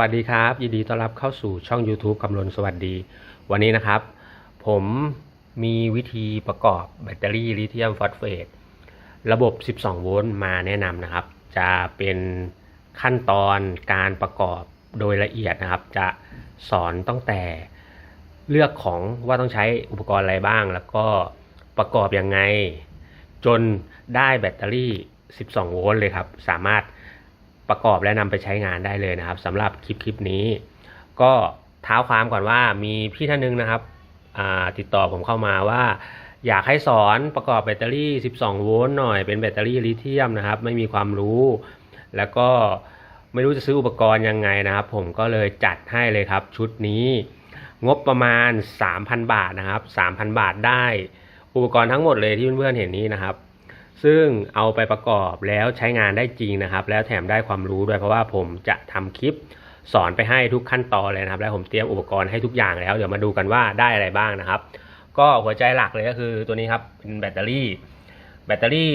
วัสดีครับ ยินดีต้อนรับเข้าสู่ช่อง YouTube คำลนสวัสดี วันนี้นะครับ ผมมีวิธีประกอบแบตเตอรี่ลิเธียมฟอสเฟตระบบ 12 โวลต์มาแนะนำนะครับ จะเป็นขั้นตอนการประกอบโดยละเอียดนะครับ จะสอนตั้งแต่เลือกของว่าต้องใช้อุปกรณ์อะไรบ้าง แล้วก็ประกอบยังไง จนได้แบตเตอรี่ 12 โวลต์เลยครับ สามารถ ประกอบและนำไปใช้งานได้เลยนะครับสำหรับคลิปคลิปนี้ ก็เท้าความก่อนว่ามีพี่ท่านหนึงนะครับติดต่อผมเข้ามาว่า อยากให้สอนประกอบแบตเตอรี่ 12 โวลต์หน่อยเป็นแบตเตอรี่ลิเธียมนะครับ ไม่มีความรู้ แล้วก็ไม่รู้จะซื้ออุปกรณ์ยังไงนะครับ ผมก็เลยจัดให้เลยครับ ชุดนี้งบประมาณ 3,000 บาทนะครับ 3,000 บาทได้อุปกรณ์ทั้งหมดเลยที่เพื่อนๆเห็นนี้นะครับ ซึ่งเอาไปประกอบแล้วใช้งานได้จริงนะครับ แล้วแถมได้ความรู้ด้วยเพราะว่าผมจะทำคลิปสอนไปให้ทุกขั้นตอนเลยนะครับ แล้วผมเตรียมอุปกรณ์ให้ทุกอย่างแล้ว เดี๋ยวมาดูกันว่าได้อะไรบ้างนะครับ ก็หัวใจหลักเลยก็คือตัวนี้ครับเป็นแบตเตอรี่ แบตเตอรี่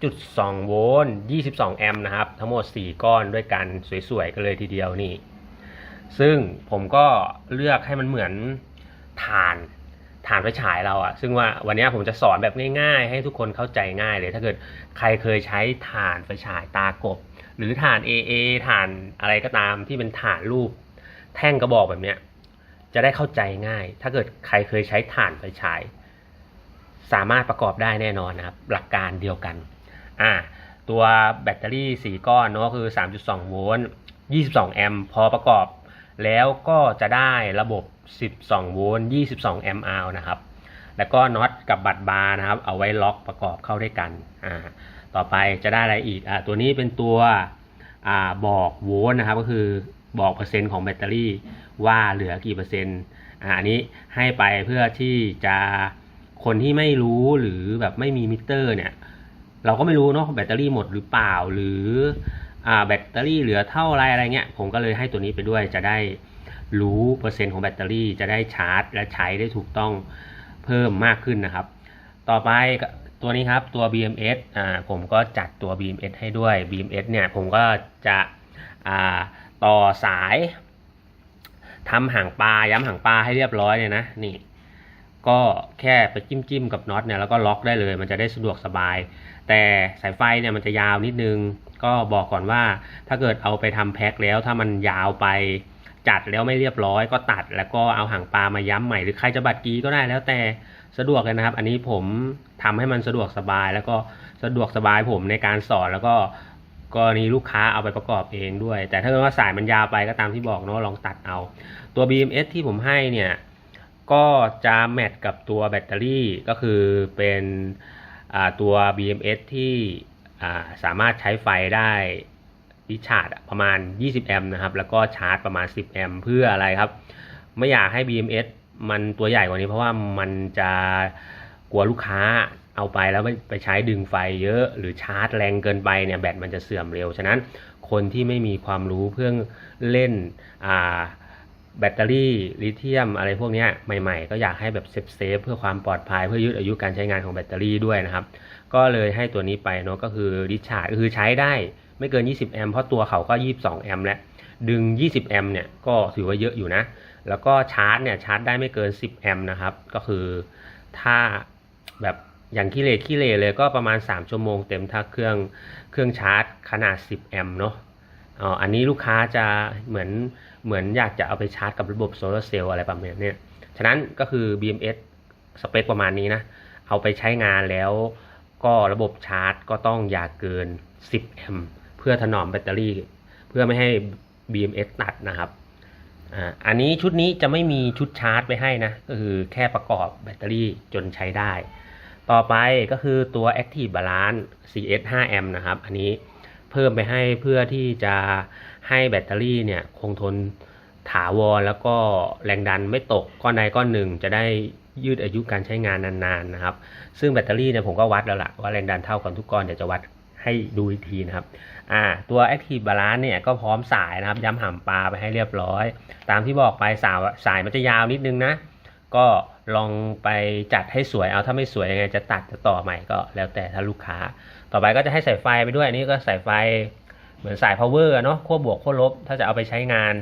3.2 โวลต์ 22 แอมป์นะครับ ทั้งหมด 4 ก้อนด้วยกันสวยๆกันเลยทีเดียวนี่ ซึ่งผมก็เลือกให้มันเหมือนถ่าน ถ่านไฟฉายเราอะซึ่งว่าวันนี้ผมจะสอนแบบง่ายๆ ให้ทุกคนเข้าใจง่ายเลย ถ้าเกิดใครเคยใช้ถ่านไฟฉายตากบ หรือถ่าน AA ถ่านอะไรก็ตามที่เป็นถ่านรูป แท่งกระบอกแบบเนี้ยจะได้เข้าใจง่าย ถ้าเกิดใครเคยใช้ถ่านไฟฉาย สามารถประกอบได้แน่นอนนะครับ หลักการเดียวกันอ่าตัวแบตเตอรี่ 4 ก้อนเนาะคือ 3.2 โวลต์ 22 แอมป์ พอประกอบ แล้วก็จะได้ระบบ 12 โวลต์ 22 แอมป์อนะครับ แล้วก็น็อตกับบัตรบาร์นะครับ เอาไว้ล็อกประกอบเข้าด้วยกันอ่าต่อไปจะได้อะไรอีกอ่าตัวนี้เป็นตัวอ่าบอกโวลต์นะครับ ก็คือบอกเปอร์เซ็นต์ของแบตเตอรี่ว่าเหลือกี่เปอร์เซ็นต์อ่าอันนี้ให้ไปเพื่อที่จะคนที่ไม่รู้หรือแบบไม่มีมิเตอร์เนี่ย เราก็ไม่รู้เนาะแบตเตอรี่หมดหรือเปล่าหรือ แบตเตอรี่เหลือเท่าไรอะไรเงี้ยผมก็เลยให้ตัวนี้ไปด้วยจะได้รู้เปอร์เซ็นต์ของแบตเตอรี่จะได้ชาร์จ และใช้ได้ถูกต้องเพิ่มมากขึ้นนะครับ ต่อไปตัวนี้ครับตัว BMS อ่าผมก็จัดตัว BMS ให้ด้วย BMS เนี่ยผมก็จะอ่าต่อสายทำหางปลาย้ำหางปลาให้เรียบร้อยเลยนะนี่ก็แค่ไปจิ้มจิ้มๆกับน็อตเนี่ยแล้วก็ล็อกได้เลย มันจะได้สะดวกสบาย แต่สายไฟเนี่ยมันจะยาวนิดนึง ก็บอกก่อนว่าถ้าเกิดเอาไปทำแพ็คแล้วถ้ามันยาวไปจัดแล้วไม่เรียบร้อยก็ตัด แล้วก็เอาหางปลามาย้ำใหม่หรือใครจะบัดกีก็ได้แล้วแต่สะดวกเลยนะครับ อันนี้ผมทำให้มันสะดวกสบาย แล้วก็สะดวกสบายผมในการสอนแล้วก็กรณีลูกค้าเอาไปประกอบเองด้วย แต่ถ้าเกิดว่าสายมันยาวไปก็ตามที่บอกเนาะลองตัดเอา ตัว BMS ที่ผมให้เนี่ยก็จะแมทกับตัวแบตเตอรี่ก็คือเป็นตัว BMS ที่ สามารถใช้ไฟได้ดิชาร์จประมาณ 20 แอมป์นะครับ แล้วก็ชาร์จประมาณ 10 แอมป์เพื่ออะไรครับ ไม่อยากให้ BMS มันตัวใหญ่กว่านี้เพราะว่ามันจะกลัวลูกค้าเอาไปแล้วไปใช้ดึงไฟเยอะ หรือชาร์จแรงเกินไปเนี่ยแบตมันจะเสื่อมเร็ว ฉะนั้นคนที่ไม่มีความรู้เพื่อเล่นแบตเตอรี่ลิเธียมอะไรพวกนี้ใหม่ๆ ก็อยากให้แบบเซฟเซฟเพื่อความปลอดภัยเพื่อยืดอายุการใช้งานของแบตเตอรี่ด้วยนะครับ ก็เลยให้ตัวนี้ไปเนาะก็คือดิชาร์จก็คือใช้ได้ไม่เกิน 20 แอมเพราะตัวเขาก็ 22 แอมแล้วดึง 20 แอมเนี่ยก็ถือว่าเยอะอยู่นะ แล้วก็ชาร์จเนี่ยชาร์จได้ไม่เกิน 10 แอมนะครับ ก็คือถ้าแบบอย่างขี้เลขี้เลเลยก็ประมาณ 3 ชั่วโมงเต็มถ้าเครื่องเครื่องชาร์จขนาด 10 แอมเนาะอ๋ออันนี้ลูกค้าจะเหมือนเหมือนอยากจะเอาไปชาร์จกับระบบโซลาร์เซลล์อะไรประมาณเนี้ยฉะนั้นก็คือ BMS สเปคประมาณนี้นะ เอาไปใช้งานแล้ว ก็ระบบชาร์จก็ต้องอย่าเกิน 10 แอมป์เพื่อถนอมแบตเตอรี่ เพื่อไม่ให้ BMS ตัดนะครับอ่าอันนี้ชุดนี้จะไม่มีชุดชาร์จไปให้นะ ก็คือแค่ประกอบแบตเตอรี่จนใช้ได้ ต่อไปก็คือตัว Active Balance CS 5 a m นะครับ อันนี้เพิ่มไปให้เพื่อที่จะให้แบตเตอรี่เนี่ยคงทนถาวรแล้วก็แรงดันไม่ตกก้อนใดก้อนหนึ่งจะได้ ยืดอายุการใช้งานนานๆนะครับ ซึ่งแบตเตอรี่เนี่ยผมก็วัดแล้วล่ะว่าแรงดันเท่ากันทุกก้อนเดี๋ยวจะวัดให้ดูอีกทีนะครับอ่าตัว Active Balance เนี่ยก็พร้อมสายนะครับ ย้ำห่ำปลาไปให้เรียบร้อย ตามที่บอกไปสายสายมันจะยาวนิดนึงนะ ก็ลองไปจัดให้สวยเอาถ้าไม่สวยยังไงจะตัดจะต่อใหม่ก็แล้วแต่ถ้าลูกค้า ต่อไปก็จะให้สายไฟไปด้วยอันนี้ก็สายไฟเหมือนสาย power อะเนาะขั้วบวกขั้วลบ ถ้าจะเอาไปใช้งาน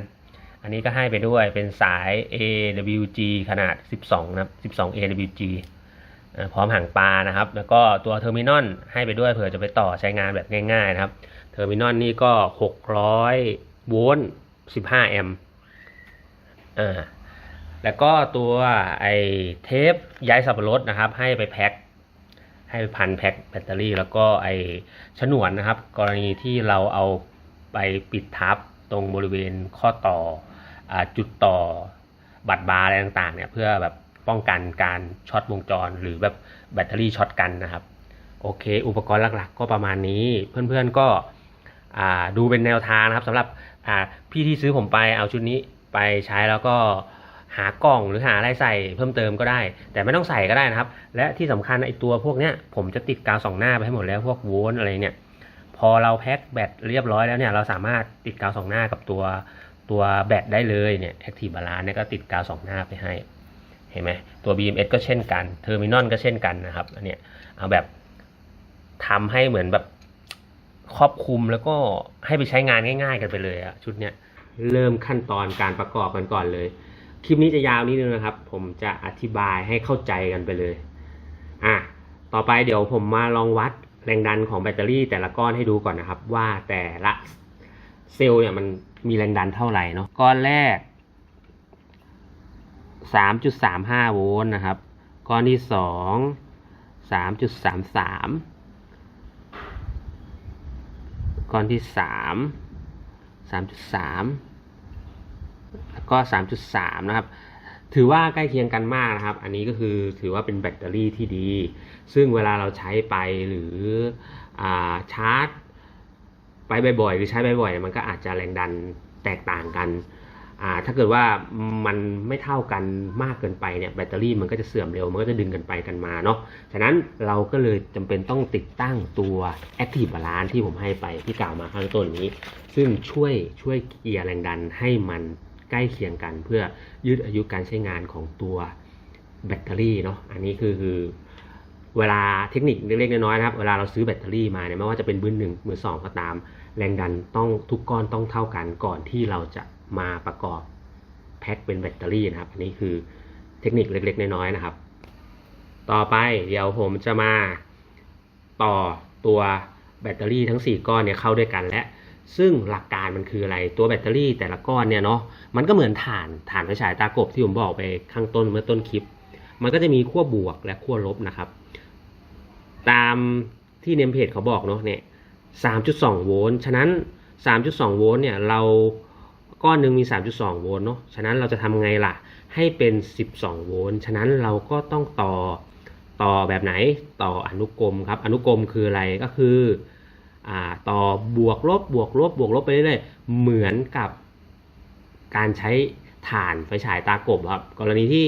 อันนี้ก็ให้ไปด้วยเป็นสาย AWG ขนาด 12 นะครับ 12 AWG พร้อมหางปลานะครับ แล้วก็ตัวเทอร์มินอลให้ไปด้วยเผื่อจะไปต่อใช้งานแบบง่ายๆนะครับ เทอร์มินอลนี่ก็ 600 โวลต์ 15 แอมป์อ่าแล้วก็ตัวไอเทปย้ายสับปะรดนะครับ ให้ไปแพ็คให้ไปพันแพ็คแบตเตอรี่ แล้วก็ไอฉนวนนะครับ กรณีที่เราเอาไปปิดทับตรงบริเวณข้อต่อ จุดต่อบัตรบาร์อะไรต่างๆเนี่ยเพื่อแบบป้องกันการช็อตวงจร หรือแบบแบตเตอรี่ช็อตกันนะครับ โอเค อุปกรณ์หลักๆ ก็ประมาณนี้เพื่อนๆก็ดูเป็นแนวทางนะครับสำหรับพี่ที่ซื้อผมไปเอาชุดนี้ไปใช้แล้วก็หากล่องหรือหาอะไรใส่เพิ่มเติมก็ได้ แต่ไม่ต้องใส่ก็ได้นะครับ และที่สำคัญไอตัวพวกเนี้ยผมจะติดกาวสองหน้าไปให้หมดแล้วพวกโวลต์อะไรเนี่ยพอเราแพ็คแบตเรียบร้อยแล้วเนี่ยเราสามารถติดกาวสองหน้ากับตัว ตัวแบตได้เลยเนี่ย Active Balance เนี่ยก็ติดกาวสองหน้าไปให้ เห็นไหมตัว BMS ก็เช่นกัน Terminal ก็เช่นกันนะครับ อันเนี้ยเอาแบบทำให้เหมือนแบบครอบคลุมแล้วก็ให้ไปใช้งานง่าย ๆ กันไปเลยอะชุดเนี้ยเริ่มขั้นตอนการประกอบกันก่อนเลย คลิปนี้จะยาวนิดนึงนะครับ ผมจะอธิบายให้เข้าใจกันไปเลย อะ ต่อไปเดี๋ยวผมมาลองวัดแรงดันของแบตเตอรี่แต่ละก้อนให้ดูก่อนนะครับ ว่าแต่ละเซลล์เนี่ยมัน มีแรงดันเท่าไหร่เนาะก้อนแรก 3.35 โวลต์นะครับ ก้อนที่ 2 3.33 ก้อนที่ 3 3.3 แล้วก็ 3.3 นะครับถือว่าใกล้เคียงกันมากนะครับ อันนี้ก็คือถือว่าเป็นแบตเตอรี่ที่ดี ซึ่งเวลาเราใช้ไปหรืออาชาร์จ ไปบ่อยๆหรือใช้บ่อยๆมันก็อาจจะแรงดันแตกต่างกันอ่าถ้าเกิดว่ามันไม่เท่ากันมากเกินไปเนี่ยแบตเตอรี่มันก็จะเสื่อมเร็ว มันก็จะดึงกันไปกันมาเนาะ ฉะนั้นเราก็เลยจำเป็นต้องติดตั้งตัว Active Balance ที่ผมให้ไปที่กล่าวมาข้างต้นนี้ ซึ่งช่วยช่วยเกียร์แรงดันให้มันใกล้เคียงกัน เพื่อยืดอายุการใช้งานของตัวแบตเตอรี่เนาะ อันนี้คือคือเวลาเทคนิคเล็กๆน้อยๆนะครับ เวลาเราซื้อแบตเตอรี่มาเนี่ยไม่ว่าจะเป็นมือหนึ่งมือสองก็ตาม แรงดันต้องทุกก้อนต้องเท่ากันก่อนที่เราจะมาประกอบแพ็คเป็นแบตเตอรี่นะครับ อันนี้คือเทคนิคเล็ก ๆ น้อยๆนะครับ ต่อไปเดี๋ยวผมจะมาต่อตัวแบตเตอรี่ทั้ง 4 ก้อนเนี่ยเข้าด้วยกันและ ซึ่งหลักการมันคืออะไรตัวแบตเตอรี่แต่ละก้อนเนี่ยเนาะมันก็เหมือนถ่านถ่านไฟฉายตากบที่ผมบอกไปข้างต้นเมื่อต้นคลิป มันก็จะมีขั้วบวกและขั้วลบนะครับ ตามที่เนมเพจเขาบอกเนาะเนี่ย 3.2 โวลต์ ฉะนั้น 3.2 โวลต์เนี่ยเราก้อนหนึ่งมี 3.2 โวลต์เนาะ ฉะนั้นเราจะทำไงล่ะ ให้เป็น 12 โวลต์ ฉะนั้นเราก็ต้องต่อต่อแบบไหน ต่ออนุกรมครับ อนุกรมคืออะไร ก็คืออ่าต่อบวกลบบวกลบบวกลบไปเรื่อยๆ เหมือนกับการใช้ถ่านไฟฉายตากบครับ กรณีที่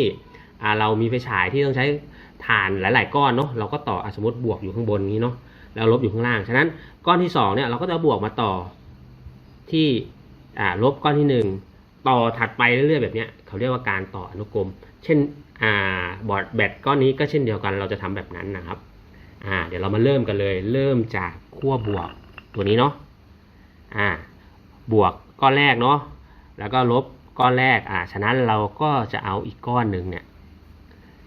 อ่าเรามีไฟฉายที่ต้องใช้ถ่านหลาย ๆ ก้อนเนาะ เราก็ต่ออสมมติบวกอยู่ข้างบนนี้เนาะ แล้วลบอยู่ข้างล่าง ฉะนั้นก้อนที่สองเนี่ยเราก็จะบวกมาต่อที่ลบก้อนที่หนึ่งต่อถัดไปเรื่อยๆแบบนี้เขาเรียกว่าการต่ออนุกรม เช่นอบอร์ดแบตก้อนนี้ก็เช่นเดียวกันเราจะทำแบบนั้นนะครับเดี๋ยวเรามาเริ่มกันเลย เริ่มจากขั้วบวกตัวนี้เนาะบวกก้อนแรกเนาะแล้วก็ลบก้อนแรกอ่าฉะนั้นเราก็จะเอาอีกก้อนหนึ่งเนี่ย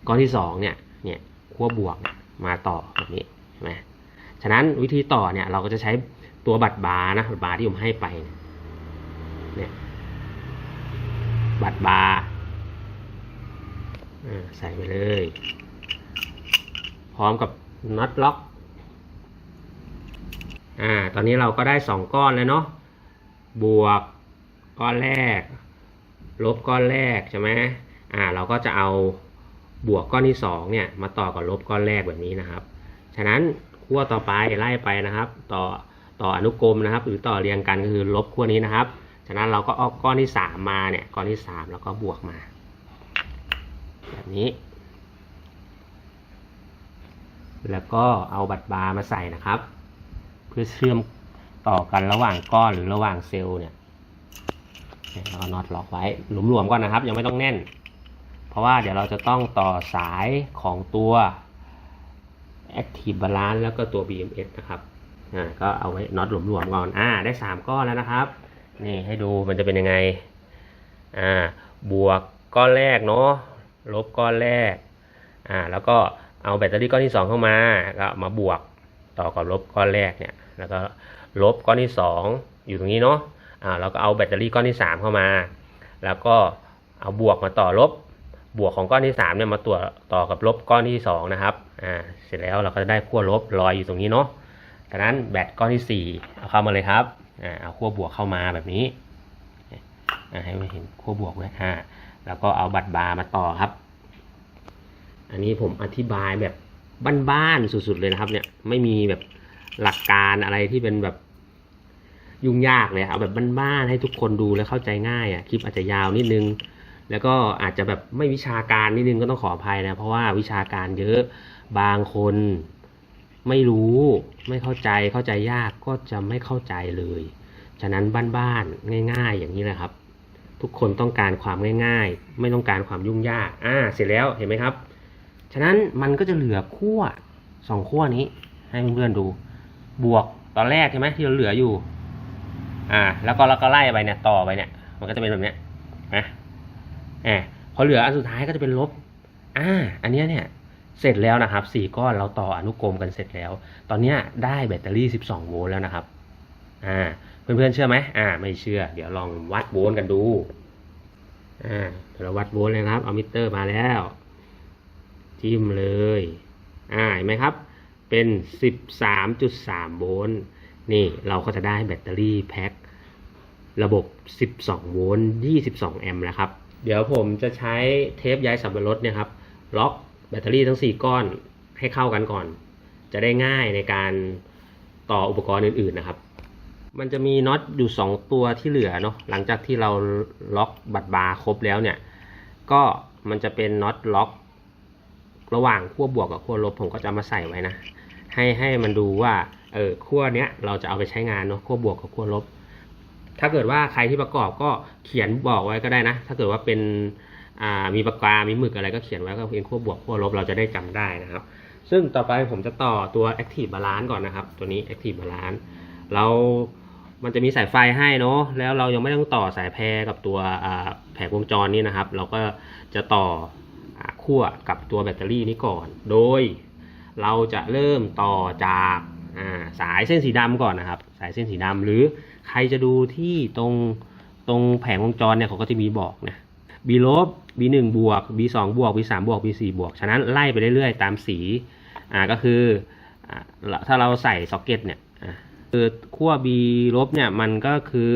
ก้อนที่สองเนี่ยเนี่ยขั้วบวกมาต่อแบบนี้ใช่ไหม ฉะนั้นวิธีต่อเนี่ยเราก็จะใช้ตัวบัตรบาร์นะบัตรบาร์ที่ผมให้ไปเนี่ยบัตรบาร์ใส่ไปเลย พร้อมกับน็อตล็อกอ่าตอนนี้เราก็ได้สองก้อนแล้วเนาะบวกก้อนแรก ลบก้อนแรกใช่ไหมอ่าเราก็จะเอาบวกก้อนที่สองเนี่ยมาต่อกับลบก้อนแรกแบบนี้นะครับ ฉะนั้น ขั้วต่อไปไล่ไปนะครับ ต่อต่ออนุกรมนะครับ หรือต่อเรียงกันก็คือลบขั้วนี้นะครับฉะนั้นเราก็เอาก้อนที่สามมาเนี่ยก้อนที่สามแล้วก็บวกมา แบบนี้ แล้วก็เอาบัตรบาร์มาใส่นะครับ เพื่อเชื่อมต่อกันระหว่างก้อนหรือระหว่างเซลล์เนี่ยเราก็น็อตล็อกไว้หลวมๆก่อนนะครับ ยังไม่ต้องแน่น เพราะว่าเดี๋ยวเราจะต้องต่อสายของตัว Active Balance แล้วก็ตัว BMS นะครับอ่าก็เอาไว้น็อตหลวมๆก่อนอ่าได้สามก้อนแล้วนะครับ นี่ให้ดูมันจะเป็นยังไงอ่าบวกก้อนแรกเนาะลบก้อนแรกอ่าแล้วก็เอาแบตเตอรี่ก้อนที่สองเข้ามาก็มาบวกต่อกับลบก้อนแรกเนี่ยแล้วก็ลบก้อนที่สองอยู่ตรงนี้เนาะอ่าแล้วก็เอาแบตเตอรี่ก้อนที่สามเข้ามา แล้วก็เอาบวกมาต่อลบ บวกของก้อนที่3เนี่ยมาตัวต่อกับลบก้อนที่2นะครับอ่าเสร็จแล้วเราก็จะได้ขั้วลบลอยอยู่ตรงนี้เนาะจากนั้นแบตก้อนที่4เอาเข้ามาเลยครับอ่าเอาขั้วบวกเข้ามาแบบนี้อ่าให้เห็นขั้วบวกด้วยอ่าแล้วก็เอาบัตรบาร์มาต่อครับ อันนี้ผมอธิบายแบบบ้านๆสุดๆเลยนะครับ เนี่ยไม่มีแบบหลักการอะไรที่เป็นแบบยุ่งยากเลยเอาแบบบ้านๆให้ทุกคนดูแล้วเข้าใจง่ายอะคลิปอาจจะยาวนิดนึง แล้วก็อาจจะแบบไม่วิชาการนิดนึงก็ต้องขออภัยนะ เพราะว่าวิชาการเยอะบางคนไม่รู้ไม่เข้าใจเข้าใจยากก็จะไม่เข้าใจเลย ฉะนั้นบ้านๆง่าย ๆ อย่างนี้แหละครับ ทุกคนต้องการความง่าย ๆ ไม่ต้องการความยุ่งยากอ่าเสร็จแล้วเห็นไหมครับ ฉะนั้นมันก็จะเหลือขั้วสองขั้วนี้ ให้เพื่อนๆดู บวกตอนแรกใช่ไหมที่เราเหลืออยู่ อ่า แล้วก็เราก็ไล่ไปเนี่ยต่อไปเนี่ย มันก็จะเป็นแบบเนี้ยนะ อบพอเหลืออันสุดท้ายก็จะเป็นลบอ่าอันนี้เนี่ยเสร็จแล้วนะครับสี่ก้อนเราต่ออนุกรมกันเสร็จแล้ว ตอนนี้ได้แบตเตอรี่ 12 โวลต์แล้วนะครับอ่าเพื่อนๆเชื่อไหมอ่าไม่เชื่อ เดี๋ยวลองวัดโวลต์กันดูอ่าเดี๋ยวเราวัดโวลต์เลยครับเอามิเตอร์มาแล้ว จิ้มเลยอ่าเห็นไหมครับ เป็น 13.3 โวลต์นี่เราก็จะได้แบตเตอรี่แพ็คระบบ 12 โวลต์ 22 แอมป์แล้วครับ เดี๋ยวผมจะใช้เทปใยสับปะรดเนี่ยครับล็อกแบตเตอรี่ทั้ง 4 ก้อนให้เข้ากันก่อน จะได้ง่ายในการต่ออุปกรณ์อื่นๆนะครับ มันจะมีน็อตอยู่ 2 ตัวที่เหลือเนาะหลังจากที่เราล็อกบัตรบาร์ครบแล้วเนี่ย ก็มันจะเป็นน็อตล็อก ระหว่างขั้วบวกกับขั้วลบผมก็จะมาใส่ไว้นะ ให้ให้มันดูว่าเออขั้วเนี้ยเราจะเอาไปใช้งานเนาะขั้วบวกกับขั้วลบ ถ้าเกิดว่าใครที่ประกอบก็เขียนบอกไว้ก็ได้นะ ถ้าเกิดว่าเป็นมีปากกา มีหมึกอะไรก็เขียนไว้ก็เป็นขั้วบวกขั้วลบเราจะได้จำได้นะครับ ซึ่งต่อไปผมจะต่อตัว Active Balance ก่อนนะครับ ตัวนี้ Active Balance เรามันจะมีสายไฟให้เนาะแล้วเรายังไม่ต้องต่อสายแพรกับตัวแผงวงจรนี่นะครับ เราก็จะต่ออขั้วกับตัวแบตเตอรี่นี้ก่อน โดยเราจะเริ่มต่อจาก สายเส้นสีดำก่อนนะครับ สายเส้นสีดำหรือใครจะดูที่ตรงตรงแผงวงจรเนี่ยเขาก็จะมีบอกนะ B ลบ B หนึ่งบวก B สองบวก B สามบวก B สี่บวก ฉะนั้นไล่ไปเรื่อยๆ ตามสีอ่าก็คืออ่าถ้าเราใส่ซ็อกเก็ตเนี่ยคือขั้ว B ลบเนี่ยมันก็คือ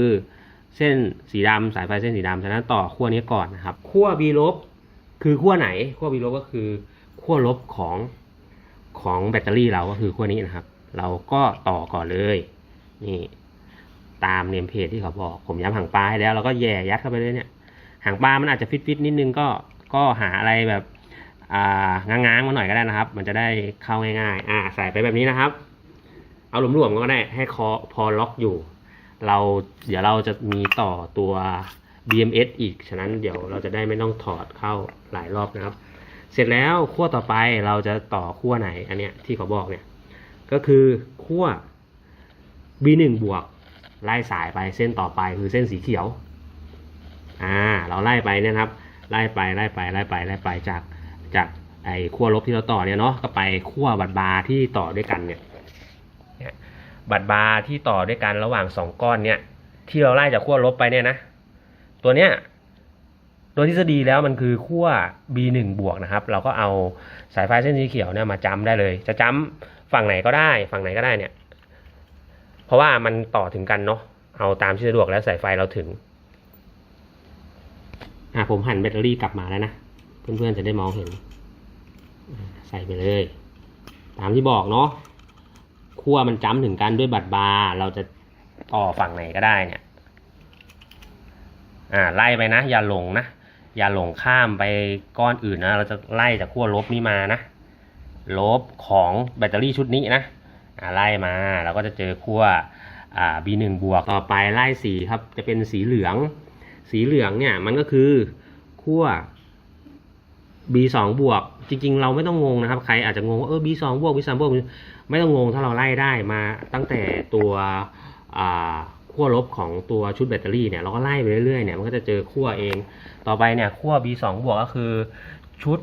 เส้นสีดำสายไฟเส้นสีดำฉะนั้นต่อขั้วนี้ก่อนนะครับขั้ว B ลบคือขั้วไหนขั้ว B ลบก็คือขั้วลบของของแบตเตอรี่เราก็คือขั้วนี้นะครับ เราก็ต่อก่อนเลย นี่ ตามเนมเพจที่เขาบอก ผมย้ำหางปลาให้แล้วเราก็แย่ยัดเข้าไปเลยเนี่ยหางปลามันอาจจะฟิตฟิตๆนิดนึงก็ก็หาอะไรแบบอ่าง้างๆมาหน่อยก็ได้นะครับ มันจะได้เข้าง่ายๆ อ่า ใส่ไปแบบนี้นะครับ เอาหลวมๆก็ได้ให้คอพอล็อกอยู่ เราเดี๋ยวเราจะมีต่อตัว BMS อีก ฉะนั้นเดี๋ยวเราจะได้ไม่ต้องถอดเข้าหลายรอบนะครับ เสร็จแล้วขั้วต่อไปเราจะต่อขั้วไหน อันเนี้ยที่เขาบอกเนี่ย ก็คือขั้ว B1 บวกไล่สายไปเส้นต่อไปคือเส้นสีเขียว อ่า เราไล่ไปเนี่ยนะครับ ไล่ไปไล่ไปไล่ไปไล่ไปจากจากไอ้ขั้วลบที่เราต่อเนี่ยเนาะ ก็ไปขั้วบัตรบาที่ต่อด้วยกันเนี่ย บัตรบาที่ต่อด้วยกันระหว่างสองก้อนเนี่ย ที่เราไล่จากขั้วลบไปเนี่ยนะ ตัวเนี้ยโดยทฤษฎีแล้วมันคือขั้ว B1 บวกนะครับ เราก็เอาสายไฟเส้นสีเขียวเนี่ยมาจำได้เลย จะจำ ฝั่งไหนก็ได้ฝั่งไหนก็ได้เนี่ย เพราะว่ามันต่อถึงกันเนาะเอาตามที่สะดวกแล้วสายไฟเราถึง อะผมหันแบตเตอรี่กลับมาแล้วนะ เพื่อนๆจะได้มองเห็น ใส่ไปเลย ตามที่บอกเนาะขั้วมันจ้ำถึงกันด้วยบัตรบาร์เราจะต่อฝั่งไหนก็ได้เนี่ย อ่าไล่ไปนะ อย่าหลงนะ อย่าหลงข้ามไปก้อนอื่นนะ เราจะไล่จากขั้วลบนี้มานะ ลบของแบตเตอรี่ชุดนี้นะไล่มาเราก็จะเจอขั้ว B1 บวกต่อไปไล่สีครับจะเป็นสีเหลือง สีเหลืองเนี่ยมันก็คือขั้ว B สองบวก จริง ๆ เราไม่ต้องงงนะครับ ใครอาจจะงงว่าเออ B สองบวก B สามบวกไม่ต้องงงถ้าเราไล่ได้มาตั้งแต่ตัวขั้วลบของตัวชุดแบตเตอรี่เนี่ยเราก็ไล่ไปเรื่อยๆเนี่ยมันก็จะเจอขั้วเอง ต่อไปเนี่ยขั้ว B สองบวกก็คือชุด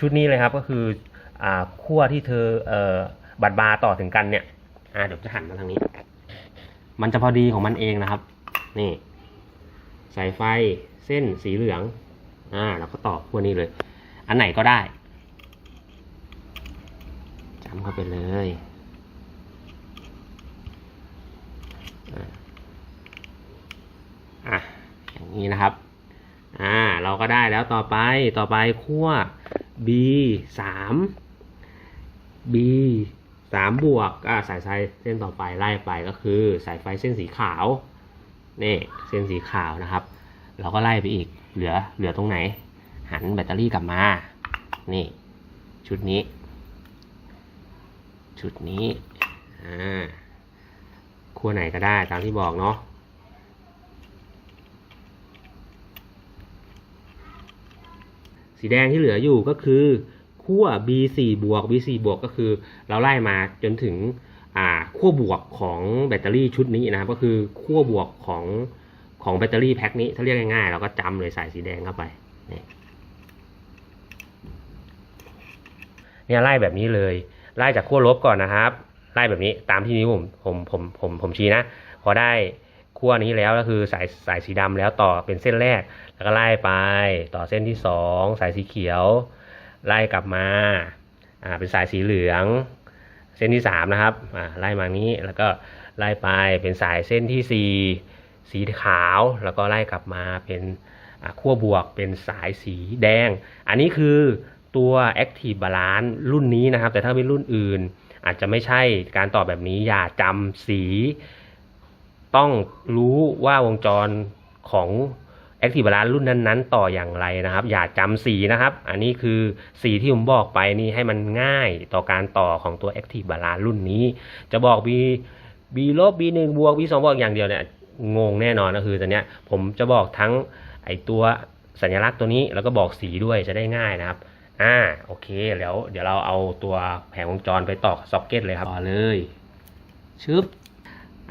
ชุดนี้เลยครับก็คือ ขั้วที่เธอเออบัดบาต่อถึงกันเนี่ยอ่าเดี๋ยวจะหันมาทางนี้ มันจะพอดีของมันเองนะครับ นี่ สายไฟเส้นสีเหลืองอ่าเราก็ต่อขั้วนี้เลย อันไหนก็ได้จำเข้าไปเลยอะอย่างนี้นะครับ อ่า เราก็ได้แล้วต่อไป ต่อไปขั้ว B สาม B สามบวกอ่าสายไฟเส้นต่อไปไล่ไปก็คือ สายไฟเส้นสีขาวนี่เส้นสีขาวนะครับ เราก็ไล่ไปอีกเหลือเหลือตรงไหน หันแบตเตอรี่กลับมา นี่ ชุดนี้ ชุดนี้อ่าขั้วไหนก็ได้ตามที่บอกเนาะสีแดงที่เหลืออยู่ก็คือ ขั้ว B4 บวก B4 บวกก็คือเราไล่มาจนถึงขั้วบวกของแบตเตอรี่ชุดนี้นะครับ ก็คือขั้วบวกของของแบตเตอรี่แพ็คนี้ถ้าเรียกง่ายๆเราก็จำเลยใส่สีแดงเข้าไปเนี่ยไล่แบบนี้เลย ไล่จากขั้วลบก่อนนะครับ ไล่แบบนี้ตามที่นิ้ผมผมผมผมผมชี้นะ พอได้ขั้วนี้แล้วก็คือสายสายสีดำแล้วต่อเป็นเส้นแรก แล้วก็ไล่ไปต่อเส้นที่สองสายสีเขียว ไล่กลับมาอ่าเป็นสายสีเหลือง เส้นที่สามนะครับอ่าไล่มานี้แล้วก็ไล่ไปเป็นสายเส้นที่สี่สีขาวแล้วก็ไล่กลับมาเป็นอ่าขั้วบวกเป็นสายสีแดง อันนี้คือตัว Active Balance รุ่นนี้นะครับ แต่ถ้าเป็นรุ่นอื่น อาจจะไม่ใช่การต่อแบบนี้อย่าจำสี ต้องรู้ว่าวงจรของ Active Balance รุ่นนั้นๆ ต่ออย่างไรนะครับ อย่าจำสีนะครับ อันนี้คือสีที่ผมบอกไปนี่ให้มันง่ายต่อการต่อของตัว Active Balance รุ่นนี้ จะบอก B B ลบ B 1บวก B 2บวกอย่างเดียวเนี่ยงงแน่นอนก็คือตอนเนี้ยผมจะบอกทั้งไอตัวสัญลักษณ์ตัวนี้แล้วก็บอกสีด้วยจะได้ง่ายนะครับอ่าโอเคแล้วเดี๋ยวเราเอาตัวแผงวงจรไปต่อซ็อกเก็ตเลยครับต่อเลยชึบ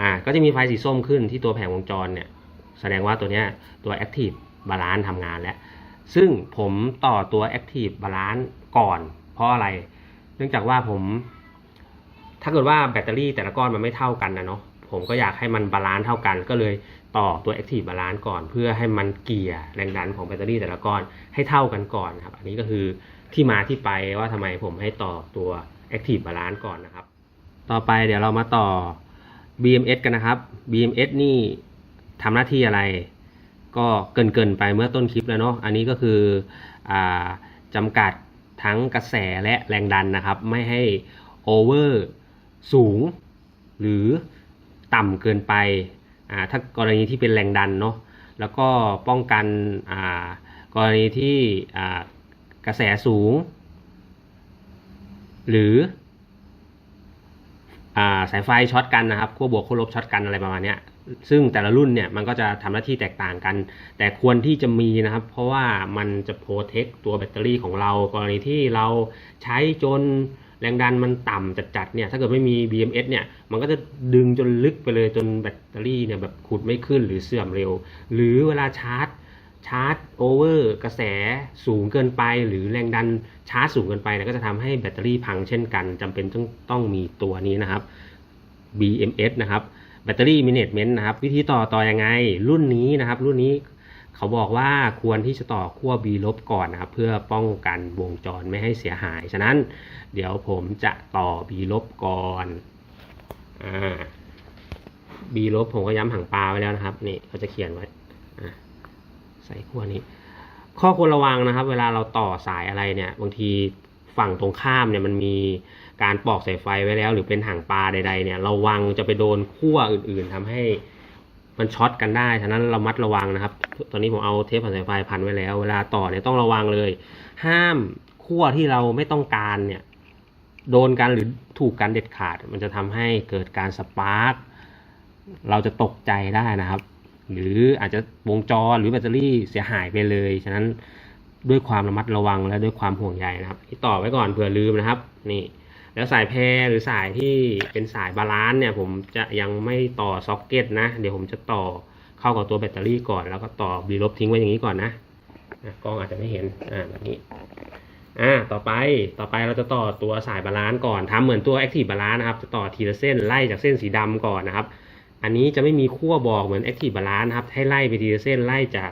อ่าก็จะมีไฟสีส้มขึ้นที่ตัวแผงวงจรเนี่ย แสดงว่าตัวเนี้ยตัว Active Balance ทำงานแล้ว ซึ่งผมต่อตัว Active Balance ก่อน เพราะอะไร เนื่องจากว่าผม ถ้าเกิดว่าแบตเตอรี่แต่ละก้อนมันไม่เท่ากันนะเนาะผมก็อยากให้มันบาลานซ์เท่ากัน ก็เลยต่อตัว Active Balance ก่อน เพื่อให้มันเกี่ยแรงดันของแบตเตอรี่แต่ละก้อนให้เท่ากันก่อนครับ อันนี้ก็คือที่มาที่ไปว่าทำไมผมให้ต่อตัว Active Balance ก่อนนะครับ ต่อไปเดี๋ยวเรามาต่อ BMS กันนะครับ BMS นี่ ทำหน้าที่อะไร ก็เกินเกินไปเมื่อต้นคลิปแล้วเนาะอันนี้ก็คืออาจำกัดทั้งกระแสและแรงดันนะครับ ไม่ให้โอเวอร์สูง หรือต่ำเกินไปถ้ากรณีที่เป็นแรงดันเนาะแล้วก็ป้องกันกรณีที่กระแสสูง หรืออสายไฟช็อตกันนะครับขั้วบวกขั้วลบช็อตกันอะไรประมาณนี้ ซึ่งแต่ละรุ่นเนี่ยมันก็จะทำหน้าที่แตกต่างกัน แต่ควรที่จะมีนะครับ เพราะว่ามันจะโปรเทคตัวแบตเตอรี่ของเรา กรณีที่เราใช้จนแรงดันมันต่ำจัดๆเนี่ยถ้าเกิดไม่มี BMS เนี่ยมันก็จะดึงจนลึกไปเลยจนแบตเตอรี่เนี่ยแบบขุดไม่ขึ้นหรือเสื่อมเร็ว หรือเวลาชาร์จชาร์จโอเวอร์กระแสสูงเกินไป หรือแรงดันชาร์จสูงเกินไปเนี่ยก็จะทำให้แบตเตอรี่พังเช่นกันจำเป็นต้องต้องมีตัวนี้นะครับ BMS นะครับ แบตเตอรี่ Management นะครับ วิธีต่อต่อยังไง รุ่นนี้นะครับ รุ่นนี้เขาบอกว่าควรที่จะต่อขั้ว B ลบก่อนนะครับ เพื่อป้องกันวงจรไม่ให้เสียหาย ฉะนั้นเดี๋ยวผมจะต่อ B ลบก่อนอ่า B ลบผมก็ย้ำหางปลาไว้แล้วนะครับนี่เขาจะเขียนไว้ใส่ขั้วนี้ ข้อควรระวังนะครับ เวลาเราต่อสายอะไรเนี่ย บางทีฝั่งตรงข้ามเนี่ยมันมี การปอกสายไฟไว้แล้ว หรือเป็นหางปลาใดๆเนี่ยระวังจะไปโดนขั้วอื่นๆทำให้มันช็อตกันได้ ฉะนั้นเรามัดระวังนะครับ ตอนนี้ผมเอาเทปพันสายไฟพันไว้แล้ว เวลาต่อเนี่ยต้องระวังเลย ห้ามขั้วที่เราไม่ต้องการเนี่ยโดนกันหรือถูกกันเด็ดขาด มันจะทำให้เกิดการสปาร์กเราจะตกใจได้นะครับ หรืออาจจะวงจรหรือแบตเตอรี่เสียหายไปเลย ฉะนั้นด้วยความระมัดระวังและด้วยความห่วงใยนะครับที่ต่อไว้ก่อนเผื่อลืมนะครับ นี่ แล้วสายแพรหรือสายที่เป็นสายบาลานซ์เนี่ย ผมจะยังไม่ต่อซ็อกเก็ตนะ เดี๋ยวผมจะต่อเข้ากับตัวแบตเตอรี่ก่อน แล้วก็ต่อบีลบทิ้งไว้อย่างนี้ก่อนนะอะกล้องอาจจะไม่เห็นอ่าแบบนี้อ่าต่อไปต่อไปเราจะต่อตัวสายบาลานซ์ก่อนทำเหมือนตัว Active Balance นะครับจะต่อทีละเส้นไล่จากเส้นสีดำก่อนนะครับ อันนี้จะไม่มีขั้วบอกเหมือน Active Balance นครับให้ไล่ไปทีละเส้นไล่จาก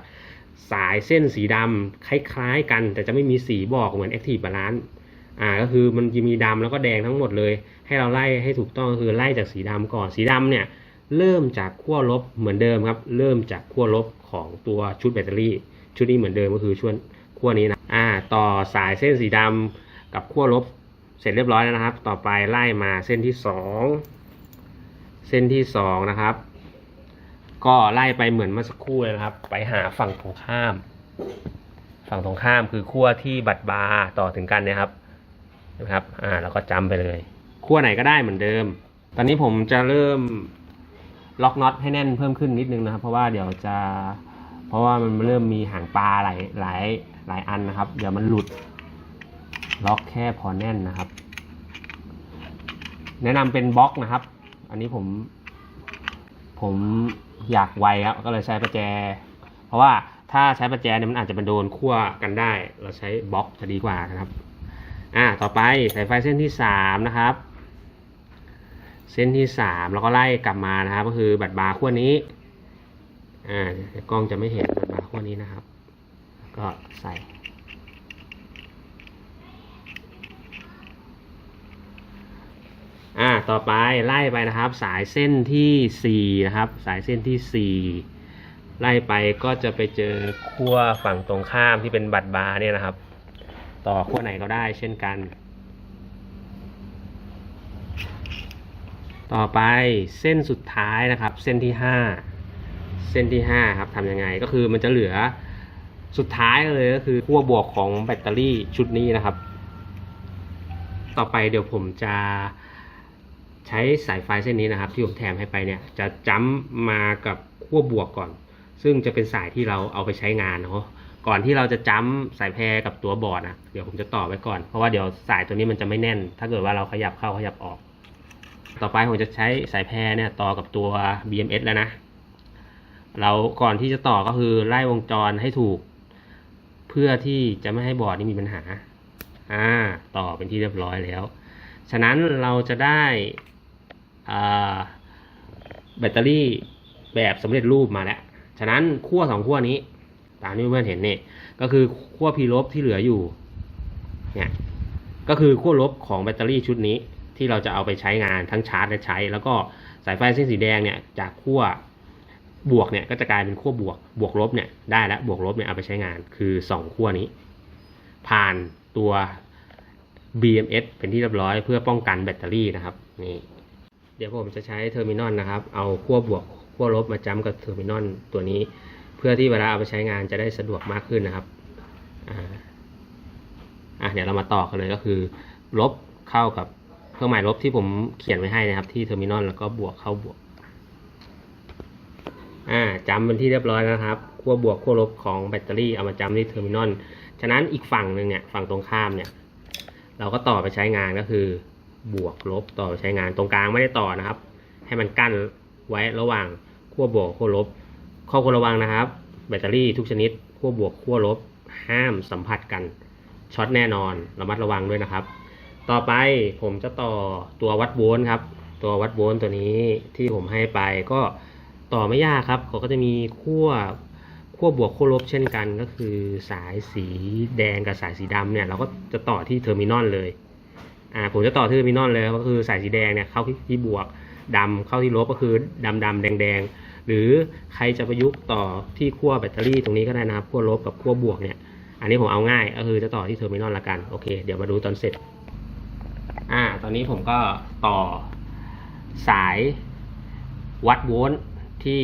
สายเส้นสีดำคล้ายๆกัน แต่จะไม่มีสีบอกเหมือน Active Balance อ่าก็คือมันจะมีดำแล้วก็แดงทั้งหมดเลย ให้เราไล่ให้ถูกต้องก็คือไล่จากสีดำก่อนสีดำเนี่ยเริ่มจากขั้วลบเหมือนเดิมครับ เริ่มจากขั้วลบของตัวชุดแบตเตอรี่ ชุดนี้เหมือนเดิมก็คือช่วงขั้วนี้นะอ่าต่อสายเส้นสีดำกับขั้วลบเสร็จเรียบร้อยแล้วนะครับ ต่อไปไล่มาเส้นที่สองเส้นที่สองนะครับ ก็ไล่ไปเหมือนเมื่อสักครู่เลยนะครับ ไปหาฝั่งตรงข้าม ฝั่งตรงข้ามคือขั้วที่บัดบาร์ต่อถึงกันนะครับ นะครับ อ่าแล้วก็จำไปเลยขั้วไหนก็ได้เหมือนเดิม ตอนนี้ผมจะเริ่มล็อกน็อตให้แน่นเพิ่มขึ้นนิดนึงนะครับ เพราะว่าเดี๋ยวจะ เพราะว่ามันเริ่มมีหางปลาหลายหลายหลายอันนะครับ เดี๋ยวมันหลุด ล็อกแค่พอแน่นนะครับ แนะนำเป็นบล็อกนะครับ อันนี้ผม ผมอยากไวครับ ก็เลยใช้ประแจ เพราะว่าถ้าใช้ประแจเนี่ยมันอาจจะเป็นโดนขั้วกันได้ เราใช้บล็อกจะดีกว่านะครับ อ่าต่อไปสายไฟเส้นที่สามนะครับ เส้นที่สามแล้วก็ไล่กลับมานะครับ ก็คือบัตรบาร์ขั้วนี้อ่ากล้องจะไม่เห็นบัตรบาร์ขั้วนี้นะครับ ก็ใส่อ่าต่อไปไล่ไปนะครับ สายเส้นที่สี่นะครับ สายเส้นที่สี่ไล่ไปก็จะไปเจอขั้วฝั่งตรงข้ามที่เป็นบัตรบาร์เนี่ยนะครับ ต่อขั้วไหนก็ได้เช่นกัน ต่อไปเส้นสุดท้ายนะครับ เส้นที่ห้าเส้นที่ห้าครับทำยังไงก็คือมันจะเหลือสุดท้ายเลยก็คือขั้วบวกของแบตเตอรี่ชุดนี้นะครับ ต่อไปเดี๋ยวผมจะใช้สายไฟเส้นนี้นะครับ ที่ผมแถมให้ไปเนี่ยจะจ้ำมากับขั้วบวกก่อน ซึ่งจะเป็นสายที่เราเอาไปใช้งานเนาะ ก่อนที่เราจะจ้ำสายแพรกับตัวบอร์ดนะเดี๋ยวผมจะต่อไว้ก่อน เพราะว่าเดี๋ยวสายตัวนี้มันจะไม่แน่น ถ้าเกิดว่าเราขยับเข้าขยับออก ต่อไปผมจะใช้สายแพรเนี่ยต่อกับตัว BMS แล้วนะ เราก่อนที่จะต่อก็คือไล่วงจรให้ถูก เพื่อที่จะไม่ให้บอร์ดนี่มีปัญหา อ่า ต่อเป็นที่เรียบร้อยแล้ว ฉะนั้นเราจะได้อ่าแบตเตอรี่แบบสำเร็จรูปมาแล้ว ฉะนั้นขั้วสองขั้วนี้ ตามที่เพื่อนเห็นเนี่ยก็คือขั้วพีลบที่เหลืออยู่เนี่ยก็คือขั้วลบของแบตเตอรี่ชุดนี้ที่เราจะเอาไปใช้งานทั้งชาร์จและใช้ แล้วก็สายไฟเส้นสีแดงเนี่ยจากขั้วบวกเนี่ยก็จะกลายเป็นขั้วบวกบวกลบเนี่ยได้แล้วบวกลบเนี่ยเอาไปใช้งานคือสองขั้วนี้ ผ่านตัว BMS เป็นที่เรียบร้อยเพื่อป้องกันแบตเตอรี่นะครับนี่เดี๋ยวผมจะใช้เทอร์มินอลนะครับ เอาขั้วบวกขั้วลบมาจ้ำกับเทอร์มินอลตัวนี้ พื่อที่เวลาเอาไปใช้งานจะได้สะดวกมากขึ้นนะครับอ่าอะเดี๋ยวเรามาต่อกันเลยก็คือ ลบเข้ากับเครื่องหมายลบที่ผมเขียนไว้ให้นะครับ ที่เทอร์มินอลแล้วก็บวกเข้าบวกอ่าจำเป็นที่เรียบร้อยแล้วนะครับขั้วบวกขั้วลบของแบตเตอรี่เอามาจำที่เทอร์มินอลฉะนั้นอีกฝั่งหนึ่งเนี่ยฝั่งตรงข้ามเนี่ย เราก็ต่อไปใช้งานก็คือบวกลบต่อไปใช้งานตรงกลางไม่ได้ต่อนะครับ ให้มันกั้นไว้ระหว่างขั้วบวกขั้วลบ ข้อควรระวังนะครับ แบตเตอรี่ทุกชนิดขั้วบวกขั้วลบห้ามสัมผัสกันช็อตแน่นอนระมัดระวังด้วยนะครับ ต่อไปผมจะต่อตัววัดโวลต์ครับ ตัววัดโวลต์ตัวนี้ที่ผมให้ไปก็ต่อไม่ยากครับเขาก็จะมีขั้วขั้วบวกขั้วลบเช่นกันก็คือสายสีแดงกับสายสีดำเนี่ยเราก็จะต่อที่เทอร์มินอลเลยอ่าผมจะต่อที่เทอร์มินอลเลยก็คือสายสีแดงเนี่ยเข้าที่บวกดำเข้าที่ลบก็คือดำดำแดงแดง หรือใครจะประยุกต์ต่อที่ขั้วแบตเตอรี่ตรงนี้ก็ได้นะครับขั้วลบกับขั้วบวกเนี่ยอันนี้ผมเอาง่ายก็คือจะต่อที่เทอร์มินอลละกันโอเคเดี๋ยวมาดูตอนเสร็จอ่าตอนนี้ผมก็ต่อสายวัดโวลต์ที่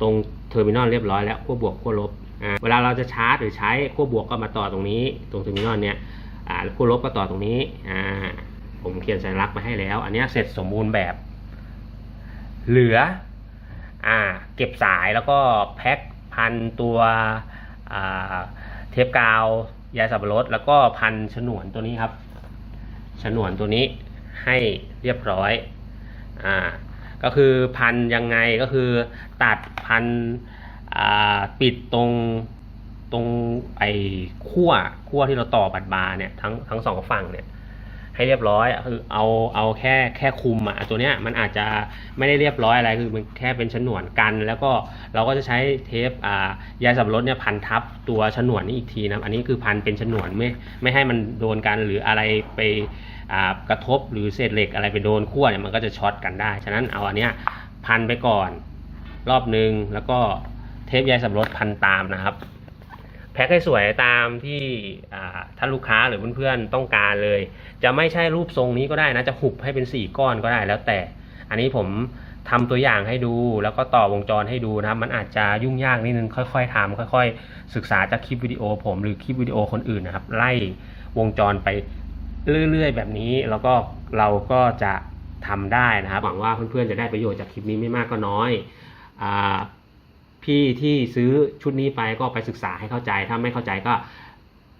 ตรงเทอร์มินอลเรียบร้อยแล้วขั้วบวกขั้วลบอ่าเวลาเราจะชาร์จหรือใช้ขั้วบวกก็มาต่อตรงนี้ ตรงเทอร์มินอลเนี่ยอ่าขั้วลบก็ต่อตรงนี้อ่าผมเขียนสัญลักษณ์มาให้แล้ว อันนี้เสร็จสมบูรณ์แบบ เหลือ อ่าเก็บสายแล้วก็แพ็คพันตัวเทปกาวยาสับปะรดแล้วก็พันฉนวนตัวนี้ครับ ฉนวนตัวนี้ให้เรียบร้อยอ่าก็คือพันยังไงก็คือตัดพันปิดตรงตรงไอ้ขั้วขั้วที่เราต่อบัดบาเนี่ยทั้งทั้งสองฝั่งเนี่ย ให้เรียบร้อยคือเอาเอาแค่แค่คุมอะตัวเนี้ยมันอาจจะไม่ได้เรียบร้อยอะไรคือมันแค่เป็นฉนวนกัน แล้วก็เราก็จะใช้เทปอ่ายาสับรดเนี่ยพันทับตัวฉนวนนี้อีกทีนะอันนี้คือพันเป็นฉนวนไม่ไม่ให้มันโดนกันหรืออะไรไปอ่ากระทบหรือเศษเหล็กอะไรไปโดนขั้วเนี่ยมันก็จะช็อตกันได้ ฉะนั้นเอาอันเนี้ยพันไปก่อนรอบนึงแล้วก็เทปยาสับรดพันตามนะครับ แพ็คให้สวยตามที่ท่านลูกค้าหรือเพื่อนๆต้องการเลย จะไม่ใช่รูปทรงนี้ก็ได้นะ จะหุบให้เป็นสี่ก้อนก็ได้แล้วแต่ อันนี้ผมทำตัวอย่างให้ดูแล้วก็ต่อวงจรให้ดูนะครับ มันอาจจะยุ่งยากนิดนึงค่อยๆทำค่อยๆ ศึกษาจากคลิปวิดีโอผมหรือคลิปวิดีโอคนอื่นนะครับ ไล่วงจรไปเรื่อยๆ แบบนี้ แล้วก็เราก็จะทำได้นะครับหวังว่าเพื่อนๆจะได้ประโยชน์จากคลิปนี้ไม่มากก็น้อยอ่า พี่ที่ซื้อชุดนี้ไปก็ไปศึกษาให้เข้าใจ ถ้าไม่เข้าใจก็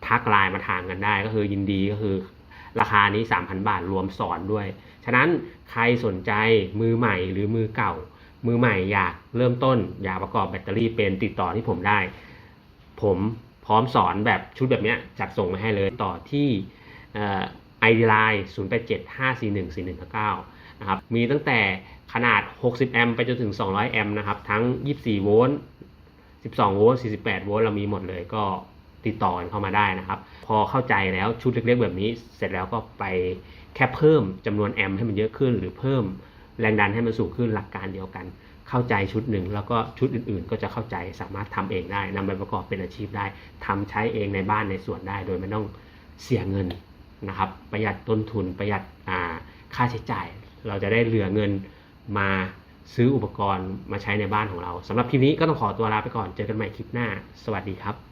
ทักไลน์มาถามกันได้ ก็คือยินดีก็คือราคานี้ 3,000 บาทรวมสอนด้วย ฉะนั้นใครสนใจมือใหม่หรือมือเก่า มือใหม่อยากเริ่มต้น อยากประกอบแบตเตอรี่เป็นติดต่อที่ผมได้ ผมพร้อมสอนแบบชุดแบบนี้จัดส่งมาให้เลยต่อที่ไอดีไลน์0 8 7 5 4 1 4 1 9นะครับ มีตั้งแต่ ขนาด 60 แอมป์ไปจนถึง 200 แอมป์นะครับ ทั้ง 24 โวลต์ 12 โวลต์ 48 โวลต์ เรามีหมดเลยก็ติดต่อกันเข้ามาได้นะครับ พอเข้าใจแล้วชุดเล็กๆ แบบนี้ เสร็จแล้วก็ไปแค่เพิ่มจำนวนแอมป์ให้มันเยอะขึ้น หรือเพิ่มแรงดันให้มันสูงขึ้นหลักการเดียวกัน เข้าใจชุดหนึ่ง แล้วก็ชุดอื่นๆ ก็จะเข้าใจสามารถทำเองได้นำไปประกอบเป็นอาชีพได้ทำใช้เองในบ้านในสวนได้ โดยไม่ต้องเสียเงินนะครับ ประหยัดต้นทุนประหยัดค่าใช้จ่าย เราจะได้เหลือเงิน มาซื้ออุปกรณ์มาใช้ในบ้านของเราสำหรับคลิปนี้ก็ต้องขอตัวลาไปก่อนเจอกันใหม่คลิปหน้า สวัสดีครับ